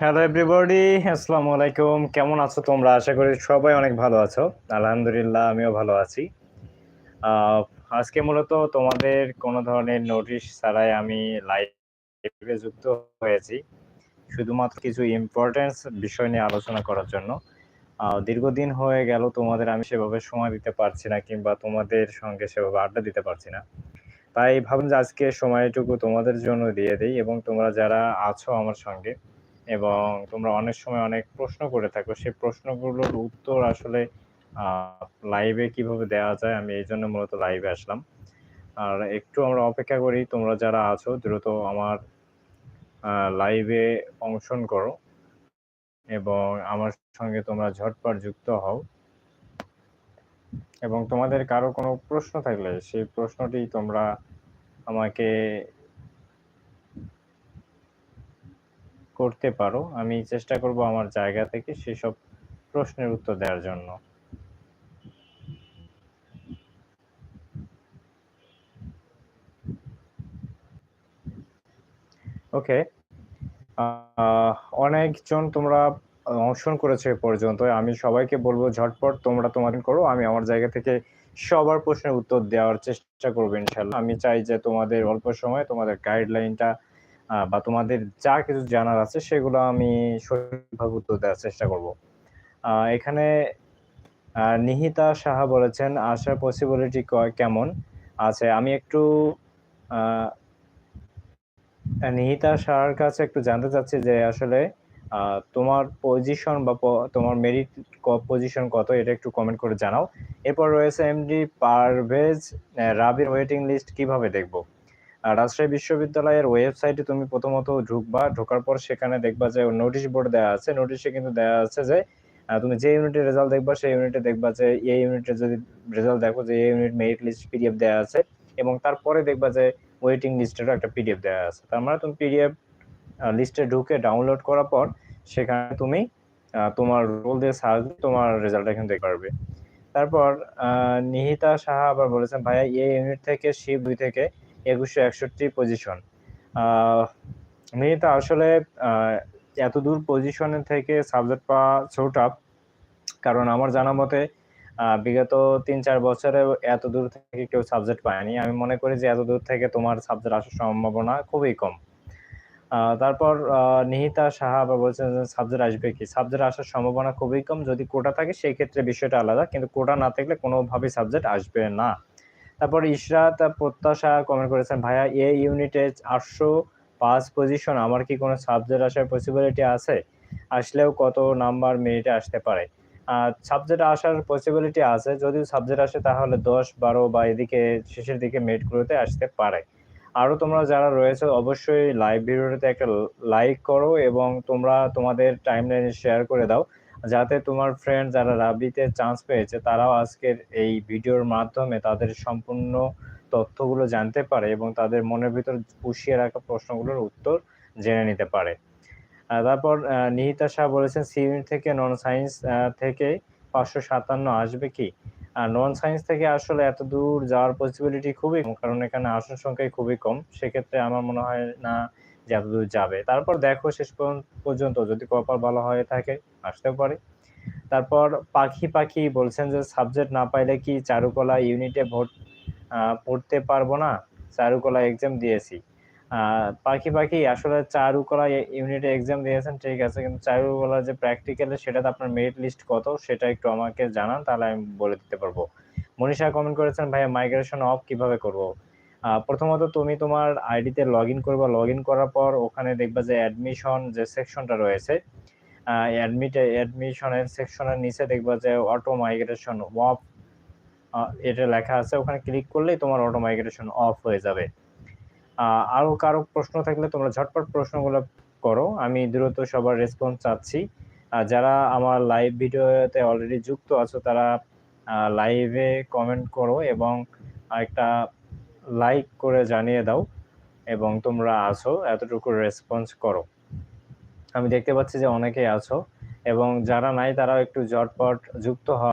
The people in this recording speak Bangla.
হ্যালো এভরিবডি আসসালামু আলাইকুম। কেমন আছো তোমরা? আশা করি সবাই অনেক ভালো আছো। আলহামদুলিল্লাহ, আমিও ভালো আছি। আজকে মূলত তোমাদের কোনো ধরনের নোটিশ ছাড়াই আমি লাইভে যুক্ত হয়েছি। শুধুমাত্র কিছু ইম্পর্টেন্স বিষয় নিয়ে আলোচনা করার জন্য। দীর্ঘদিন হয়ে গেল, তোমাদের আমি সেভাবে সময় দিতে পারছি না কিংবা তোমাদের সঙ্গে সেভাবে আড্ডা দিতে পারছি না। তাই ভাবুন যে আজকে সময়টুকু তোমাদের জন্য দিয়ে দিই এবং তোমরা যারা আছো আমার সঙ্গে এবং তোমরা অনেক সময় অনেক প্রশ্ন করে থাকো। সেই প্রশ্নগুলোর উত্তর আসলে লাইভে কীভাবে দেওয়া যায়, আমি এই জন্য মূলত লাইভে আসলাম। আর একটু আমরা অপেক্ষা করি, তোমরা যারা আছো, দ্রুত আমার লাইভে অংশগ্রহণ করো এবং আমার সঙ্গে তোমরা ঝটপট যুক্ত হও। এবং তোমাদের কারও কোনো প্রশ্ন থাকলে, সেই প্রশ্নটি তোমরা আমাকে করতে পারো, আমি চেষ্টা করব আমার জায়গা থেকে সেসব প্রশ্নের উত্তর দেওয়ার জন্য। ওকে। অনেকজন তোমরা অংশগ্রহণ করেছ এ পর্যন্ত আমি সবাইকে বলব, ঝটপট তোমরা তোমাদের করো, আমি আমার জায়গা থেকে সবার প্রশ্নের উত্তর দেওয়ার চেষ্টা করব ইনশাল্লাহ আমি চাই যে তোমাদের অল্প সময় তোমাদের গাইডলাইনটা বা তোমাদের যা কিছু জানার আছে, সেগুলো আমি সঠিকভাবে উত্তর দেওয়ার চেষ্টা করব। এখানে নিহিতা সাহা বলেছেন আসার পসিবিলিটি কেমন? আছে, আমি একটু নিহিতা সাহার কাছে একটু জানতে চাচ্ছি যে আসলে তোমার পজিশন বা তোমার মেরিট পজিশন কত, এটা একটু কমেন্ট করে জানাও। এরপর রয়েছে এমডি পারভেজ রাবির ওয়েটিং লিস্ট কীভাবে দেখব? রাজশাহী বিশ্ববিদ্যালয়ের ওয়েবসাইটে তুমি প্রথমত ঢুকবা, ঢোকার পর সেখানে দেখবা যে নোটিশ বোর্ড দেওয়া আছে। নোটিশে কিন্তু দেওয়া আছে যে তুমি যে ইউনিটের রেজাল্ট দেখবা, সেই ইউনিটে দেখবা যে এই ইউনিটের যদি রেজাল্ট দেখো যে এই ইউনিট মেরিট লিস্ট পিডিএফ দেওয়া আছে এবং তারপরে দেখবা যে, ওয়েটিং লিস্টেরও একটা পিডিএফ দেওয়া আছে। তার মানে তুমি পিডিএফ লিস্টে ঢুকে ডাউনলোড করার পর সেখানে তুমি তোমার রোল দিয়ে সার্চ তোমার রেজাল্টটা এখানে দেখতে পারবে। তারপর নিহিতা সাহা আবার বলেছেন, ভাইয়া এই ইউনিট থেকে শিব দুই থেকে একুশশো একষট্টি পজিশন মেয়েটা আসলে এত দূর পজিশনের থেকে সাবজেক্ট পাওয়া ছোট কারণ আমার জানা মতে বিগত তিন চার বছরে এত দূর থেকে কেউ সাবজেক্ট পায়নি। আমি মনে করি যে এত দূর থেকে তোমার সাবজেক্ট আসার সম্ভাবনা খুবই কম। তারপর নিহিতা সাহা আবার বলছেন সাবজেক্ট আসবে কি? সাবজেক্ট আসার সম্ভাবনা খুবই কম। যদি কোটা থাকে, সেই ক্ষেত্রে বিষয়টা আলাদা, কিন্তু কোটা না থাকলে কোনোভাবেই সাবজেক্ট আসবে না। তারপর ইশরাত প্রত্যাশা কমেন্ট করেছেন, ভাইয়া, এ ইউনিটে আটশো পাঁচ পজিশন আমার কি কোনো সাবজেক্ট আসার পসিবিলিটি আছে? আসলেও কত নাম্বার মিনিটে আসতে পারে? সাবজেক্ট আসার পসিবিলিটি আছে, যদিও সাবজেক্ট আসে তাহলে দশ বারো বা এদিকে শেষের দিকে মেটগুলোতে আসতে পারে। আরও তোমরা যারা রয়েছে, অবশ্যই লাইভ ভিডিওটাতে একটা লাইক করো এবং তোমরা তোমাদের টাইম লাইনে শেয়ার করে দাও। যাতে তোমার ফ্রেন্ড যারা রাবিতে চান্স পেয়েছে, তারাও আজকের এই ভিডিওর মাধ্যমে তাদের সম্পূর্ণ তথ্যগুলো জানতে পারে এবং তাদের মনের ভিতর পুষিয়ে রাখা প্রশ্নগুলোর উত্তর জেনে নিতে পারে। তারপর নিহিতা শাহ বলেছেন সি থেকে নন সায়েন্স থেকে পাঁচশো সাতান্ন আসবে কি? নন সায়েন্স থেকে আসলে এত দূর যাওয়ার পসিবিলিটি খুবই কম, কারণ এখানে আসন সংখ্যাই খুবই কম। সেক্ষেত্রে আমার মনে হয় না যে এত দূর যাবে। তারপর দেখো, শেষ পর্যন্ত, যদি কপাল ভালো হয়ে থাকে আসতেও পারে। তারপর পাখি পাখি বলছেন যে সাবজেক্ট না পাইলে কি চারুকলা ইউনিটে ভোট পড়তে পারব না? চারুকলা এক্সাম দিয়েছি। পাখি পাখি আসলে চারুকলা ইউনিটে এক্সাম দিয়েছেন, ঠিক আছে, কিন্তু চারুকলা যে প্র্যাকটিক্যালে সেটাতে আপনার মেরিট লিস্ট কত? সেটা একটু আমাকে জানান, তাহলে আমি বলে দিতে পারব। মনীষা কমেন্ট করেছেন, ভাইয়া মাইগ্রেশন অফ কীভাবে করব? প্রথমত তুমি তোমার আইডিতে লগ ইন করবা। লগ ইন করার পর ওখানে দেখবা যে অ্যাডমিশন যে সেকশনটা রয়েছে অ্যাডমিট অ্যাডমিশনের সেকশনের নিচে দেখবা যে অটো মাইগ্রেশন অফ এটা লেখা আছে। ওখানে ক্লিক করলেই তোমার অটো মাইগ্রেশন অফ হয়ে যাবে। আরও কারও প্রশ্ন থাকলে তোমরা ঝটপট প্রশ্নগুলো করো। আমি দ্রুত সবার রেসপন্স চাচ্ছি। যারা আমার লাইভ ভিডিওতে অলরেডি যুক্ত আছো, তারা লাইভে কমেন্ট করো এবং একটা লাইক করে জানিয়ে দাও এবং তোমরা আছো, এতটুকু রেসপন্স করো। আমি দেখতে পাচ্ছি যে অনেকেই আছো এবং যারা নাই তারাও একটু জটপট যুক্ত হয়